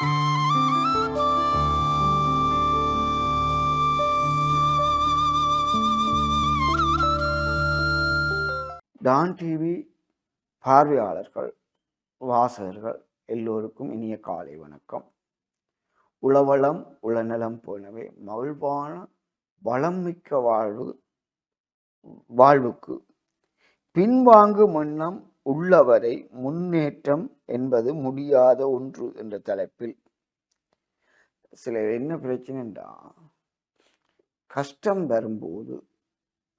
Don TV பார்வையாளர்கள் வாசகர்கள் எல்லோருக்கும் இனிய காலை வணக்கம். உளவளம் உளநலம் போனவே மகிழ்வான வளம் மிக்க வாழ்வு வாழ்வுக்கு பின்வாங்கு முன்னம் உள்ளவரை முன்னேற்றம் என்பது முடியாத ஒன்று என்ற தலைப்பில். சிலர் என்ன பிரச்சனைண்டா? கஷ்டம் வரும்போது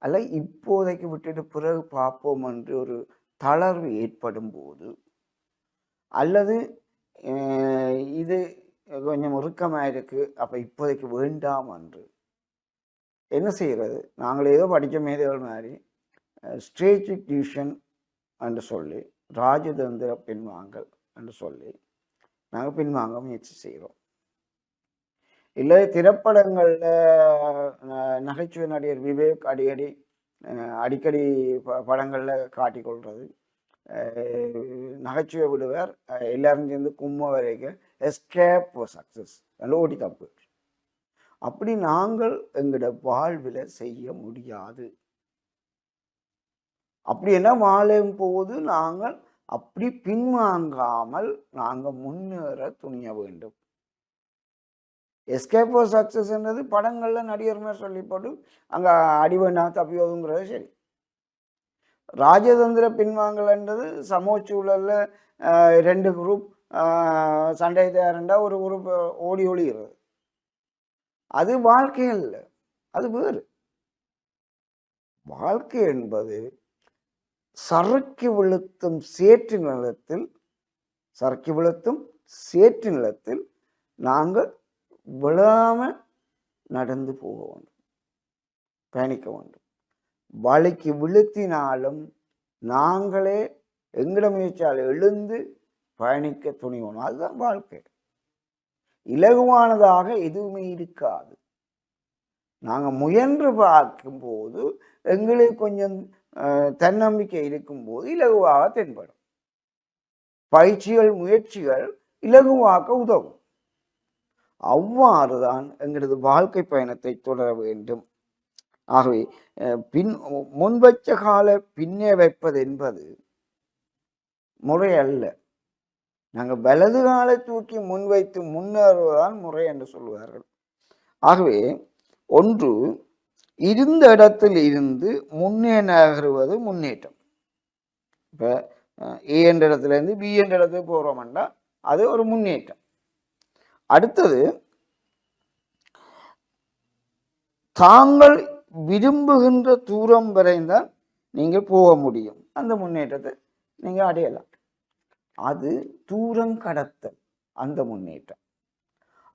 அல்ல இப்போதைக்கு விட்டுட்டு பிறகு பார்ப்போம் என்று ஒரு தளர்வு ஏற்படும் போது அல்லது இது கொஞ்சம் உருக்கமாக இருக்குது அப்போ இப்போதைக்கு வேண்டாம் என்று. என்ன செய்கிறது நாங்கள் ஏதோ படித்த மேதைகள் மாதிரி ஸ்ட்ரேஜிக் டியூஷன் என்று சொல்லி ராஜதந்திர பின்வாங்கல் என்று சொல்லி நாங்கள் பின்வாங்க முயற்சி செய்கிறோம். இல்லை திரைப்படங்களில் நகைச்சுவை நடிகர் விவேக் அடிக்கடி அடிக்கடி ப படங்களில் காட்டிக்கொள்வது அஹ், நகைச்சுவை விடுவார். எல்லாரும் சேர்ந்து கும்ம வரைக்கும் எஸ்கேப் சக்ஸஸ் நல்ல ஓடி தப்பு அப்படி நாங்கள் எங்களோட வாழ்வில் செய்ய முடியாது. அப்படி என்ன வாழும் போது நாங்கள் அப்படி பின்வாங்காமல் நாங்கள் முன்னேற துணிய வேண்டும். எஸ்கேப் ஃபார் சக்ஸஸ்ன்றது படங்களில் நடிகர் மாதிரி சொல்லி போட்டு அங்கே அடிவண்ணா தப்பியோதுங்கிறது சரி. ராஜதந்திர பின்வாங்கல்ன்றது சமூகச்சூழலில் ரெண்டு குரூப் சண்டை தேரண்டா ஒரு குரூப் ஓடி ஒளிகிறது அது வாழ்க்கை இல்லை. அது வேறு. வாழ்க்கை என்பது சறுக்கி விழுத்தும் சேற்று நிலத்தில் சறுக்கி விழுத்தும் சேற்று நிலத்தில் நாங்கள் விழாமல் நடந்து போக வேண்டும் பயணிக்க வேண்டும். வழிக்கு விழுத்தினாலும் நாங்களே எங்கட முயற்சியால் எழுந்து பயணிக்க துணிவோம். அதுதான் வாழ்க்கை. இலகுவானதாக எதுவுமே இருக்காது. நாங்கள் முயன்று பார்க்கும்போது எங்களுக்கு கொஞ்சம் தன்னம்பிக்கை இருக்கும்போது இலகுவாக தென்படும். பயிற்சிகள் முயற்சிகள் இலகுவாக்க உதவும். அவ்வாறுதான் எங்களது வாழ்க்கை பயணத்தை தொடர வேண்டும். ஆகவே அஹ், பின் முன்வச்ச கால பின்னே வைப்பது என்பது முறை அல்ல நாங்கள் வலது காலை தூக்கி முன்வைத்து முன்னேறுவதுதான் முறை என்று சொல்வார்கள் ஆகவே ஒன்று இருந்த இடத்தில் இருந்து முன்னே நகருவது முன்னேற்றம். இப்போ ஏ என்ற இடத்துல இருந்து பி என்ற இடத்துக்கு போகிறோம்னா அது ஒரு முன்னேற்றம். அடுத்தது தாங்கள் விரும்புகின்ற தூரம் வரைந்தான் நீங்கள் போக முடியும். அந்த முன்னேற்றத்தை நீங்கள் அடையலாம். அது தூரம் கடத்தல் அந்த முன்னேற்றம்.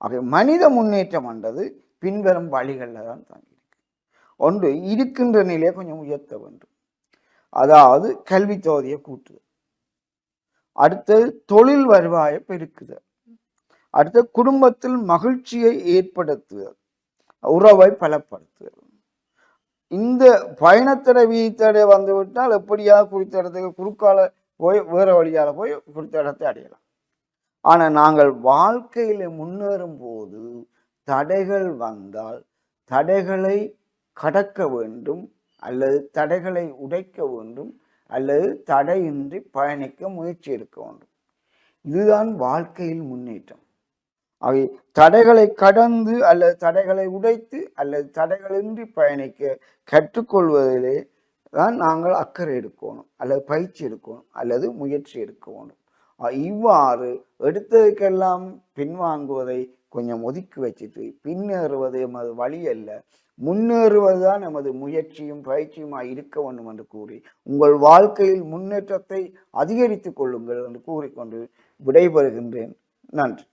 ஆக மனித முன்னேற்றம் என்றது பின்வரும் வழிகளில் தான் தங்கி ஒன்று இருக்கின்ற நிலையை கொஞ்சம் உயர்த்த வேண்டும். அதாவது கல்வி தொகுதியை கூட்டுதல். அடுத்தது தொழில் வருவாயை பெருக்குதல். அடுத்த குடும்பத்தில் மகிழ்ச்சியை ஏற்படுத்துதல். உறவை பலப்படுத்துதல். இந்த பயணத்தடை வீதித்தடை வந்துவிட்டால் எப்படியாவது குறித்த இடத்துக்கு குறுக்கால போய் வேற வழியால் போய் குறித்த இடத்தை அடையலாம். ஆனால் நாங்கள் வாழ்க்கையில் முன்னேறும் போது தடைகள் வந்தால் தடைகளை கடக்க வேண்டும் அல்லது தடைகளை உடைக்க வேண்டும் அல்லது தடையின்றி பயணிக்க முயற்சி எடுக்க வேண்டும். இதுதான் வாழ்க்கையில் முன்னேற்றம். அவை தடைகளை கடந்து அல்லது தடைகளை உடைத்து அல்லது தடைகளின்றி பயணிக்க கற்றுக்கொள்வதிலே தான் நாங்கள் அக்கறை எடுக்கணும் அல்லது பயிற்சி எடுக்கணும் அல்லது முயற்சி எடுக்க வேண்டும். இவ்வாறு எடுத்ததுக்கெல்லாம் பின்வாங்குவதை கொஞ்சம் ஒதுக்கி வச்சுட்டு பின்னேறுவது எமது வழி அல்ல. முன்னேறுவதுதான் நமது முயற்சியும் பயிற்சியுமாய் இருக்க வேண்டும் என்று கூறி உங்கள் வாழ்க்கையில் முன்னேற்றத்தை அதிகரித்துக் கொள்ளுங்கள் என்று கூறிக்கொண்டு விடைபெறுகின்றேன். நன்றி.